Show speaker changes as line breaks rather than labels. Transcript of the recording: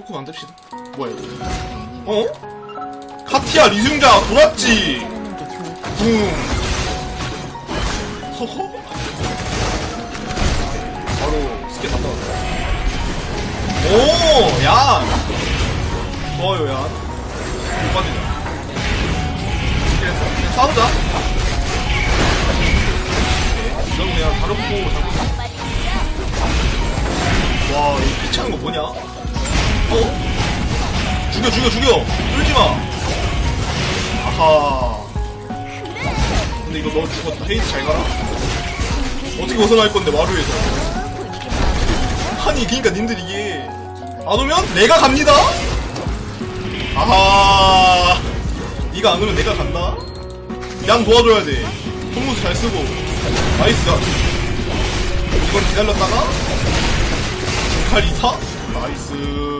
포크 만듭시다. 뭐야 이거? 어? 카티아 리승자 돌았지. 붕. 허허. 바로 스킬 갔다 왔다. 오, 얀. 좋아요, 얀. 못 빠지냐. 그냥 싸우자. 이건 그냥 다른 거 잡고. 와, 이 피차는 거 뭐냐? 어? 죽여, 죽여, 죽여! 뚫지 마! 아하. 근데 이거 너 죽었다. 헤이즈 잘 가라. 어떻게 벗어날 건데, 마루에서. 아니, 그니까 님들 이게. 안 오면 내가 갑니다? 아하. 니가 안 오면 내가 간다? 양 도와줘야 돼. 손무수 잘 쓰고. 나이스가. 이건 기다렸다가. 칼 이사? 나이스.